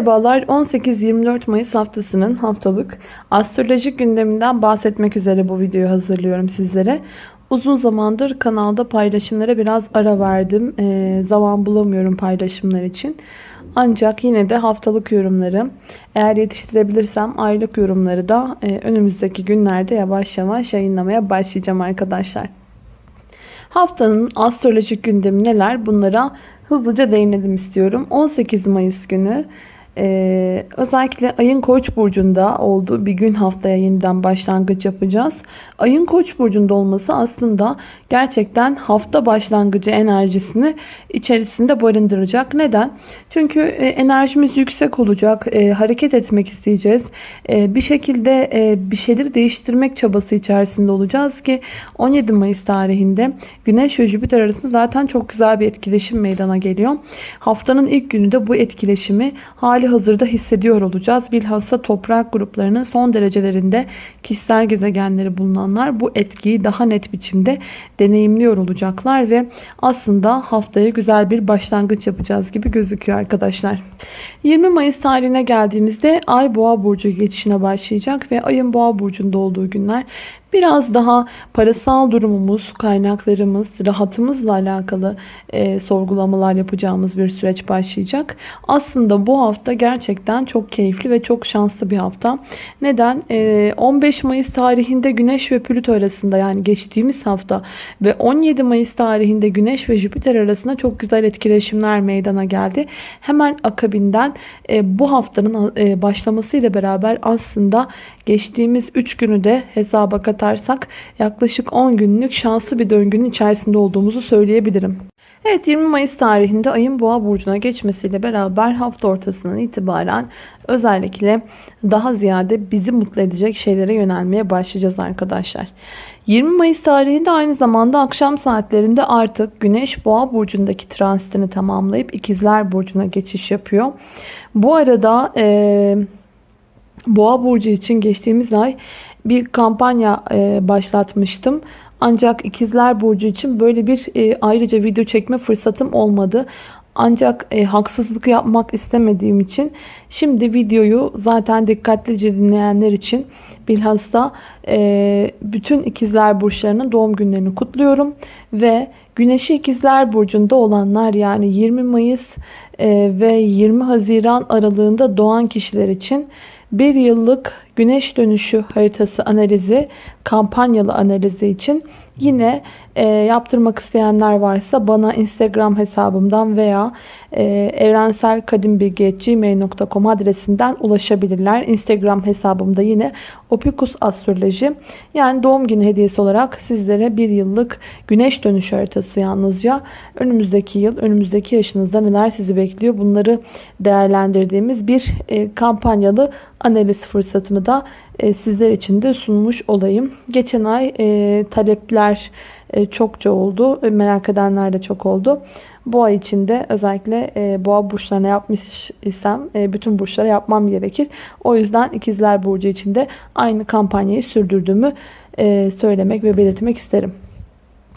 Merhabalar 18-24 Mayıs haftasının haftalık astrolojik gündeminden bahsetmek üzere bu videoyu hazırlıyorum sizlere. Uzun zamandır kanalda paylaşımlara biraz ara verdim. Ee, zaman bulamıyorum paylaşımlar için. Ancak yine de haftalık yorumları eğer yetiştirebilirsem aylık yorumları da e, önümüzdeki günlerde yavaş yavaş yayınlamaya başlayacağım arkadaşlar. Haftanın astrolojik gündemi neler? Bunlara hızlıca değinelim istiyorum. 18 Mayıs günü ee, özellikle ayın koç burcunda olduğu bir gün haftaya yeniden başlangıç yapacağız. Ayın koç burcunda olması aslında gerçekten hafta başlangıcı enerjisini içerisinde barındıracak. Neden? Çünkü e, enerjimiz yüksek olacak. E, hareket etmek isteyeceğiz. E, bir şekilde e, bir şeyleri değiştirmek çabası içerisinde olacağız ki 17 Mayıs tarihinde Güneş ve Jüpiter arasında zaten çok güzel bir etkileşim meydana geliyor. Haftanın ilk günü de bu etkileşimi hali hazırda hissediyor olacağız. Bilhassa toprak gruplarının son derecelerinde kişisel gezegenleri bulunanlar bu etkiyi daha net biçimde deneyimliyor olacaklar ve aslında haftaya güzel bir başlangıç yapacağız gibi gözüküyor arkadaşlar. 20 Mayıs tarihine geldiğimizde Ay Boğa burcu geçişine başlayacak ve Ayın Boğa burcunda olduğu günler biraz daha parasal durumumuz, kaynaklarımız, rahatımızla alakalı e, sorgulamalar yapacağımız bir süreç başlayacak. Aslında bu hafta gerçekten çok keyifli ve çok şanslı bir hafta. Neden? E, 15 Mayıs tarihinde Güneş ve Plüto arasında yani geçtiğimiz hafta ve 17 Mayıs tarihinde Güneş ve Jüpiter arasında çok güzel etkileşimler meydana geldi. Hemen akabinden e, bu haftanın e, başlamasıyla beraber aslında geçtiğimiz 3 günü de hesaba katarsak yaklaşık 10 günlük şanslı bir döngünün içerisinde olduğumuzu söyleyebilirim. Evet 20 Mayıs tarihinde ayın boğa burcuna geçmesiyle beraber hafta ortasından itibaren özellikle daha ziyade bizi mutlu edecek şeylere yönelmeye başlayacağız arkadaşlar. 20 Mayıs tarihinde aynı zamanda akşam saatlerinde artık Güneş Boğa burcundaki transitini tamamlayıp İkizler burcuna geçiş yapıyor. Bu arada e, Boğa burcu için geçtiğimiz ay bir kampanya e, başlatmıştım. Ancak ikizler burcu için böyle bir e, ayrıca video çekme fırsatım olmadı. Ancak e, haksızlık yapmak istemediğim için şimdi videoyu zaten dikkatlice dinleyenler için bilhassa e, bütün ikizler burçlarının doğum günlerini kutluyorum. Ve güneşi ikizler burcunda olanlar yani 20 Mayıs e, ve 20 Haziran aralığında doğan kişiler için bir yıllık güneş dönüşü haritası analizi, kampanyalı analizi için yine e, yaptırmak isteyenler varsa bana Instagram hesabımdan veya e, evrenselkadimbilgi.gmail.com adresinden ulaşabilirler. Instagram hesabımda yine Opikus Astroloji. Yani doğum günü hediyesi olarak sizlere bir yıllık güneş dönüşü haritası yalnızca. Önümüzdeki yıl, önümüzdeki yaşınızda neler sizi bekliyor bunları değerlendirdiğimiz bir e, kampanyalı analiz fırsatını da e, sizler için de sunmuş olayım. Geçen ay e, talepler e, çokça oldu. E, merak edenler de çok oldu. Bu ay içinde özellikle e, boğa burçlarına yapmış isem e, bütün burçlara yapmam gerekir. O yüzden ikizler burcu içinde aynı kampanyayı sürdürdüğümü e, söylemek ve belirtmek isterim.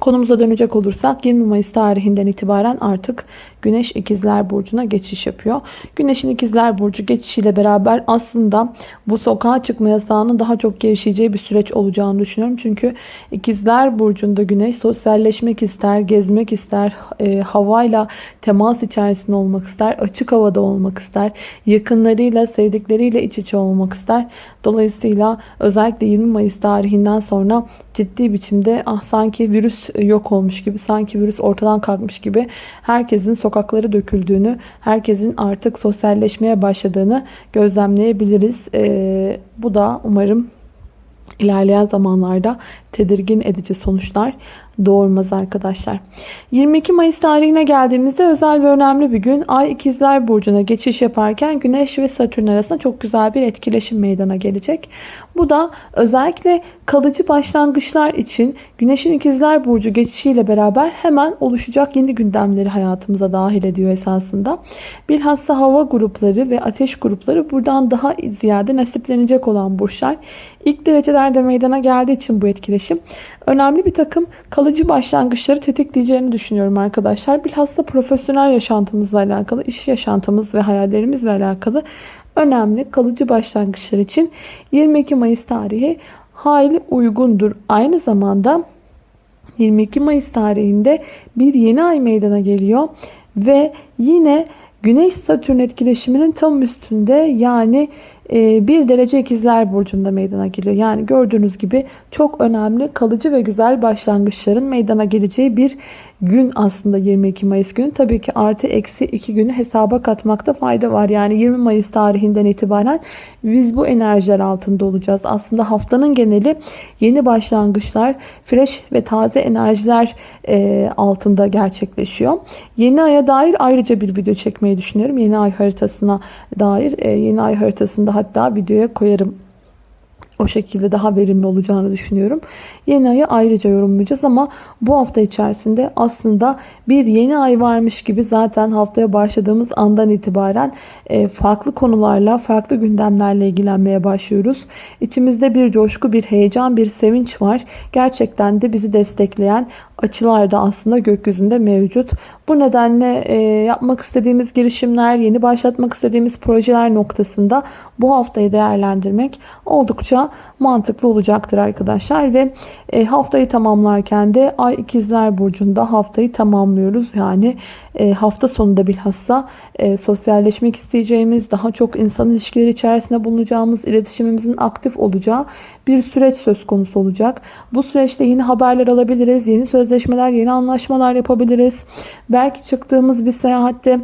Konumuza dönecek olursak 20 Mayıs tarihinden itibaren artık Güneş İkizler Burcu'na geçiş yapıyor. Güneş'in İkizler Burcu geçişiyle beraber aslında bu sokağa çıkma yasağının daha çok gevşeyeceği bir süreç olacağını düşünüyorum. Çünkü İkizler Burcu'nda Güneş sosyalleşmek ister, gezmek ister, e, havayla temas içerisinde olmak ister, açık havada olmak ister, yakınlarıyla, sevdikleriyle iç içe olmak ister. Dolayısıyla özellikle 20 Mayıs tarihinden sonra ciddi biçimde ah sanki virüs yok olmuş gibi, sanki virüs ortadan kalkmış gibi herkesin sokaklara döküldüğünü, herkesin artık sosyalleşmeye başladığını gözlemleyebiliriz. Ee, bu da umarım ilerleyen zamanlarda tedirgin edici sonuçlar doğurmaz arkadaşlar. 22 Mayıs tarihine geldiğimizde özel ve önemli bir gün. Ay ikizler burcuna geçiş yaparken Güneş ve Satürn arasında çok güzel bir etkileşim meydana gelecek. Bu da özellikle kalıcı başlangıçlar için Güneş'in ikizler burcu geçişiyle beraber hemen oluşacak yeni gündemleri hayatımıza dahil ediyor esasında. Bilhassa hava grupları ve ateş grupları buradan daha ziyade nasiplenecek olan burçlar. İlk derecelerde meydana geldiği için bu etkileşim önemli bir takım kalıcı başlangıçları tetikleyeceğini düşünüyorum arkadaşlar. Bilhassa profesyonel yaşantımızla alakalı, iş yaşantımız ve hayallerimizle alakalı önemli kalıcı başlangıçlar için 22 Mayıs tarihi hayli uygundur. Aynı zamanda 22 Mayıs tarihinde bir yeni ay meydana geliyor ve yine Güneş Satürn etkileşiminin tam üstünde yani e, bir derece ikizler burcunda meydana geliyor. Yani gördüğünüz gibi çok önemli kalıcı ve güzel başlangıçların meydana geleceği bir gün aslında 22 Mayıs günü. Tabii ki artı eksi iki günü hesaba katmakta fayda var. Yani 20 Mayıs tarihinden itibaren biz bu enerjiler altında olacağız. Aslında haftanın geneli yeni başlangıçlar, fresh ve taze enerjiler e, altında gerçekleşiyor. Yeni aya dair ayrıca bir video çekmeyi düşünüyorum. Yeni ay haritasına dair e, yeni ay haritasında hatta videoya koyarım o şekilde daha verimli olacağını düşünüyorum. Yeni ayı ayrıca yorumlayacağız ama bu hafta içerisinde aslında bir yeni ay varmış gibi zaten haftaya başladığımız andan itibaren e, farklı konularla, farklı gündemlerle ilgilenmeye başlıyoruz. İçimizde bir coşku, bir heyecan, bir sevinç var. Gerçekten de bizi destekleyen açılar da aslında gökyüzünde mevcut. Bu nedenle e, yapmak istediğimiz girişimler, yeni başlatmak istediğimiz projeler noktasında bu haftayı değerlendirmek oldukça mantıklı olacaktır arkadaşlar. Ve e, haftayı tamamlarken de Ay İkizler Burcu'nda haftayı tamamlıyoruz. Yani e, hafta sonunda bilhassa e, sosyalleşmek isteyeceğimiz, daha çok insan ilişkileri içerisinde bulunacağımız, iletişimimizin aktif olacağı bir süreç söz konusu olacak. Bu süreçte yeni haberler alabiliriz, yeni sözleşmeler, yeni anlaşmalar yapabiliriz. Belki çıktığımız bir seyahatte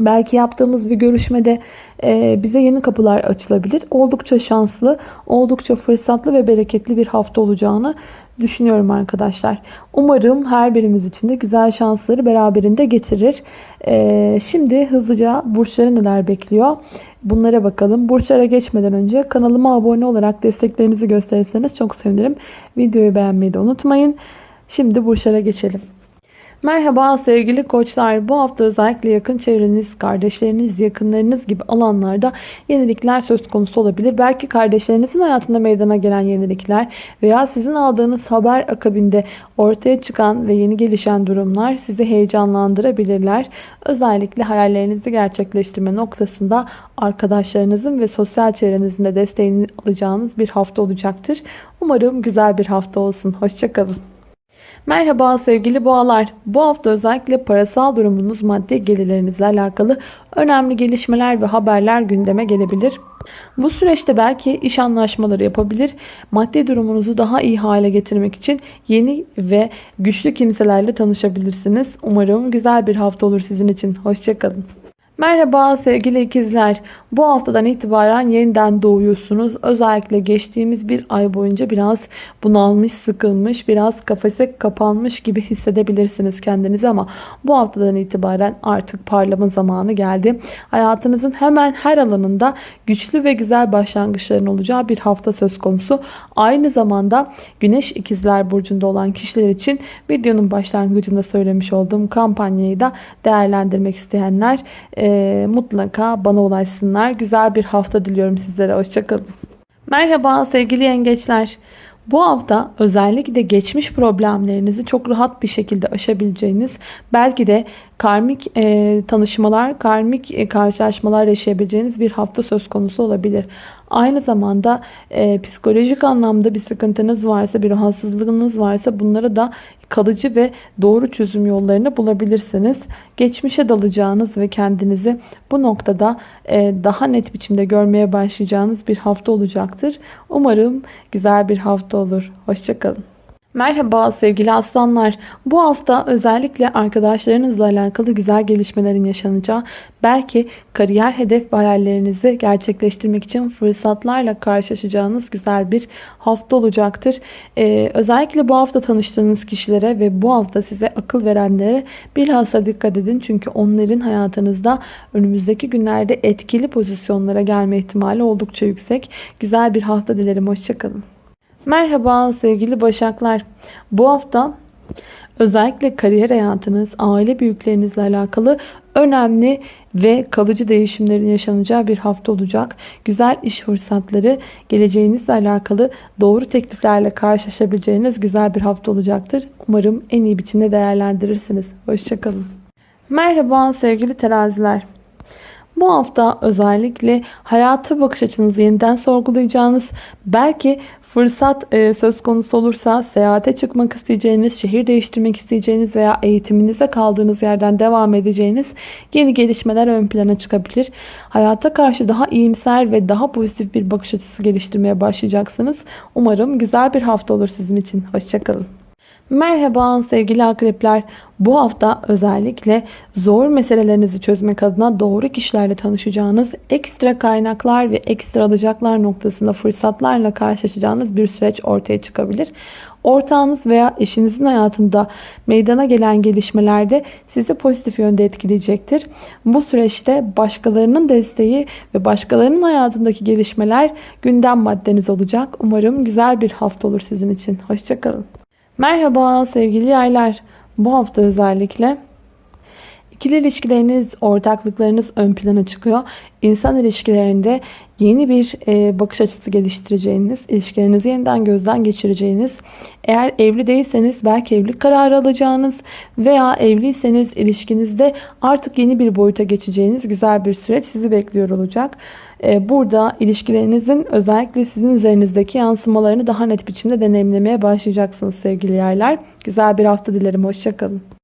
Belki yaptığımız bir görüşmede e, bize yeni kapılar açılabilir. Oldukça şanslı, oldukça fırsatlı ve bereketli bir hafta olacağını düşünüyorum arkadaşlar. Umarım her birimiz için de güzel şansları beraberinde getirir. E, şimdi hızlıca burçları neler bekliyor? Bunlara bakalım. Burçlara geçmeden önce kanalıma abone olarak desteklerinizi gösterirseniz çok sevinirim. Videoyu beğenmeyi de unutmayın. Şimdi burçlara geçelim. Merhaba sevgili koçlar. Bu hafta özellikle yakın çevreniz, kardeşleriniz, yakınlarınız gibi alanlarda yenilikler söz konusu olabilir. Belki kardeşlerinizin hayatında meydana gelen yenilikler veya sizin aldığınız haber akabinde ortaya çıkan ve yeni gelişen durumlar sizi heyecanlandırabilirler. Özellikle hayallerinizi gerçekleştirme noktasında arkadaşlarınızın ve sosyal çevrenizin de desteğini alacağınız bir hafta olacaktır. Umarım güzel bir hafta olsun. Hoşçakalın. Merhaba sevgili boğalar. Bu hafta özellikle parasal durumunuz, maddi gelirlerinizle alakalı önemli gelişmeler ve haberler gündeme gelebilir. Bu süreçte belki iş anlaşmaları yapabilir. Maddi durumunuzu daha iyi hale getirmek için yeni ve güçlü kimselerle tanışabilirsiniz. Umarım güzel bir hafta olur sizin için. Hoşçakalın. Merhaba sevgili ikizler. Bu haftadan itibaren yeniden doğuyorsunuz. Özellikle geçtiğimiz bir ay boyunca biraz bunalmış, sıkılmış, biraz kafese kapanmış gibi hissedebilirsiniz kendinizi ama bu haftadan itibaren artık parlama zamanı geldi. Hayatınızın hemen her alanında güçlü ve güzel başlangıçların olacağı bir hafta söz konusu. Aynı zamanda Güneş ikizler burcunda olan kişiler için videonun başlangıcında söylemiş olduğum kampanyayı da değerlendirmek isteyenler e, mutlaka bana ulaşsınlar. Güzel bir hafta diliyorum sizlere. Hoşçakalın. Merhaba sevgili yengeçler. Bu hafta özellikle geçmiş problemlerinizi çok rahat bir şekilde aşabileceğiniz, belki de karmik e, tanışmalar, karmik e, karşılaşmalar yaşayabileceğiniz bir hafta söz konusu olabilir. Aynı zamanda e, psikolojik anlamda bir sıkıntınız varsa, bir rahatsızlığınız varsa bunları da kalıcı ve doğru çözüm yollarını bulabilirsiniz. Geçmişe dalacağınız ve kendinizi bu noktada e, daha net biçimde görmeye başlayacağınız bir hafta olacaktır. Umarım güzel bir hafta olur. Hoşçakalın. Merhaba sevgili aslanlar. Bu hafta özellikle arkadaşlarınızla alakalı güzel gelişmelerin yaşanacağı, belki kariyer hedef ve hayallerinizi gerçekleştirmek için fırsatlarla karşılaşacağınız güzel bir hafta olacaktır. Ee, özellikle bu hafta tanıştığınız kişilere ve bu hafta size akıl verenlere bilhassa dikkat edin. Çünkü onların hayatınızda önümüzdeki günlerde etkili pozisyonlara gelme ihtimali oldukça yüksek. Güzel bir hafta dilerim. Hoşçakalın. Merhaba sevgili Başaklar. Bu hafta özellikle kariyer hayatınız, aile büyüklerinizle alakalı önemli ve kalıcı değişimlerin yaşanacağı bir hafta olacak. Güzel iş fırsatları, geleceğinizle alakalı doğru tekliflerle karşılaşabileceğiniz güzel bir hafta olacaktır. Umarım en iyi biçimde değerlendirirsiniz. Hoşçakalın. Merhaba sevgili teraziler. Bu hafta özellikle hayata bakış açınızı yeniden sorgulayacağınız, belki fırsat e, söz konusu olursa seyahate çıkmak isteyeceğiniz, şehir değiştirmek isteyeceğiniz veya eğitiminize kaldığınız yerden devam edeceğiniz yeni gelişmeler ön plana çıkabilir. Hayata karşı daha iyimser ve daha pozitif bir bakış açısı geliştirmeye başlayacaksınız. Umarım güzel bir hafta olur sizin için. Hoşçakalın. Merhaba sevgili akrepler. Bu hafta özellikle zor meselelerinizi çözmek adına doğru kişilerle tanışacağınız, ekstra kaynaklar ve ekstra alacaklar noktasında fırsatlarla karşılaşacağınız bir süreç ortaya çıkabilir. Ortağınız veya eşinizin hayatında meydana gelen gelişmelerde sizi pozitif yönde etkileyecektir. Bu süreçte başkalarının desteği ve başkalarının hayatındaki gelişmeler gündem maddeniz olacak. Umarım güzel bir hafta olur sizin için. Hoşçakalın. Merhaba sevgili yaylar. Bu hafta özellikle ikili ilişkileriniz, ortaklıklarınız ön plana çıkıyor. İnsan ilişkilerinde yeni bir e, bakış açısı geliştireceğiniz, ilişkilerinizi yeniden gözden geçireceğiniz, eğer evli değilseniz belki evlilik kararı alacağınız veya evliyseniz ilişkinizde artık yeni bir boyuta geçeceğiniz güzel bir süreç sizi bekliyor olacak. E, burada ilişkilerinizin özellikle sizin üzerinizdeki yansımalarını daha net biçimde deneyimlemeye başlayacaksınız sevgili yerler. Güzel bir hafta dilerim. Hoşçakalın.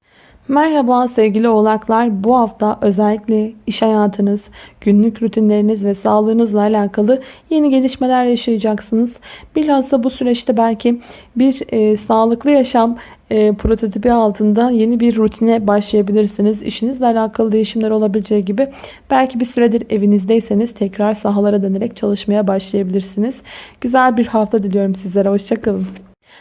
Merhaba sevgili oğlaklar. Bu hafta özellikle iş hayatınız, günlük rutinleriniz ve sağlığınızla alakalı yeni gelişmeler yaşayacaksınız. Bilhassa bu süreçte belki bir e, sağlıklı yaşam e, prototipi altında yeni bir rutine başlayabilirsiniz. İşinizle alakalı değişimler olabileceği gibi belki bir süredir evinizdeyseniz tekrar sahalara dönerek çalışmaya başlayabilirsiniz. Güzel bir hafta diliyorum sizlere. Hoşçakalın.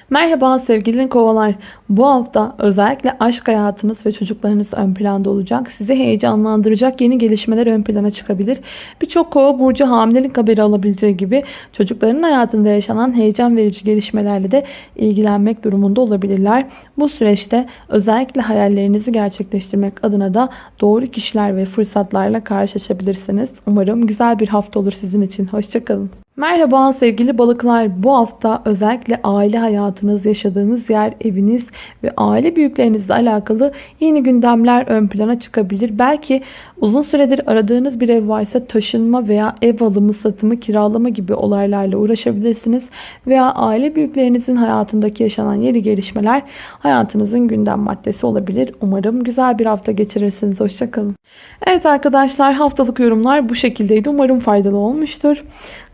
Merhaba sevgili kovalar. Bu hafta özellikle aşk hayatınız ve çocuklarınız ön planda olacak. Sizi heyecanlandıracak yeni gelişmeler ön plana çıkabilir. Birçok kova burcu hamilelik haberi alabileceği gibi çocukların hayatında yaşanan heyecan verici gelişmelerle de ilgilenmek durumunda olabilirler. Bu süreçte özellikle hayallerinizi gerçekleştirmek adına da doğru kişiler ve fırsatlarla karşılaşabilirsiniz. Umarım güzel bir hafta olur sizin için. Hoşçakalın. Merhaba sevgili balıklar. Bu hafta özellikle aile hayatınız, yaşadığınız yer, eviniz ve aile büyüklerinizle alakalı yeni gündemler ön plana çıkabilir. Belki uzun süredir aradığınız bir ev varsa taşınma veya ev alımı, satımı, kiralama gibi olaylarla uğraşabilirsiniz. Veya aile büyüklerinizin hayatındaki yaşanan yeni gelişmeler hayatınızın gündem maddesi olabilir. Umarım güzel bir hafta geçirirsiniz. Hoşçakalın. Evet arkadaşlar haftalık yorumlar bu şekildeydi. Umarım faydalı olmuştur.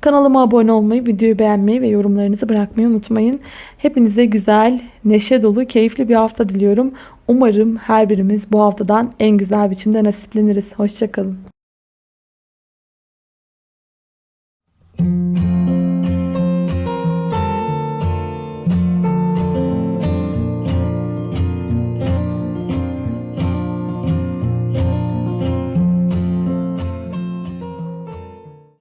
Kanalıma abone olmayı, videoyu beğenmeyi ve yorumlarınızı bırakmayı unutmayın. Hepinize güzel, neşe dolu, keyifli bir hafta diliyorum. Umarım her birimiz bu haftadan en güzel biçimde nasipleniriz. Hoşçakalın.